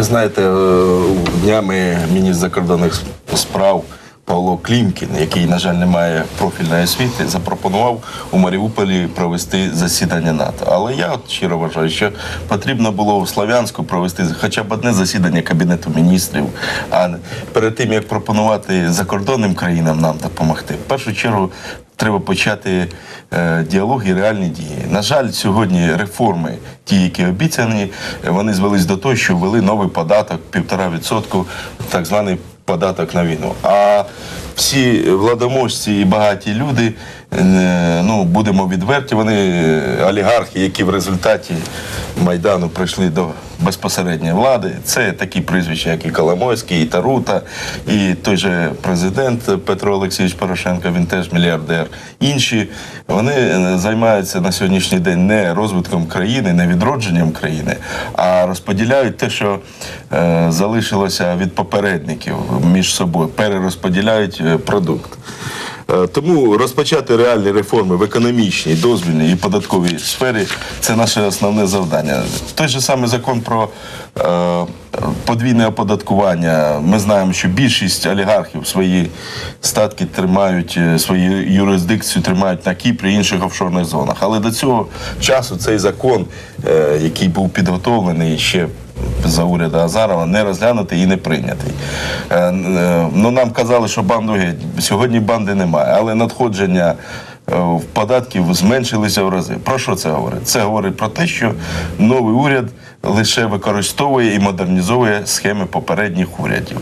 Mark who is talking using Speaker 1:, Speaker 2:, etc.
Speaker 1: Ви знаєте, е, днями міністр закордонних справ Павло Клімкін, який, на жаль, не має профільної освіти, запропонував у Маріуполі провести засідання НАТО. Але я от щиро вважаю, що потрібно було в Слов'янську провести хоча б одне засідання Кабінету міністрів. А перед тим як пропонувати закордонним країнам нам допомогти, в першу чергу. Треба почати е, діалог і реальні дії. На жаль, сьогодні реформи, ті, які обіцяні, е, вони звелись до того, що ввели новий податок, півтора відсотку, так званий податок на війну. А всі владоможці і багаті люди, ну будемо відверті, вони е, олігархи, які в результаті майдану прийшли до безпосередньої влади. Це такі прізвища, як і Коломойський, і Тарута, і той же президент Петро Олексійович Порошенко, він теж мільярдер. Інші вони е, займаються на сьогоднішній день не розвитком країни, не відродженням країни, а розподіляють те, що е, залишилося від попередників між собою, перерозподіляють е, продукт. Е, Тому розпочати реальні реформи в економічній, дозвільній і податковій сфері це наше основне завдання. Той же самий закон про е, подвійне оподаткування. Ми знаємо, що більшість олігархів свої статки тримають, е, свою юрисдикцію тримають на Кіпрі і інших офшорних зонах. Але до цього часу цей закон, який був підготовлений ще за уряду Азарова не розглянутий і не прийнятий. Е, е, Ну нам казали, що банду геть. Сьогодні банди немає, але надходження. е, податків зменшилися в рази. Про що це говорить? Це говорить про те, що новий уряд лише використовує і модернізовує схеми попередніх урядів.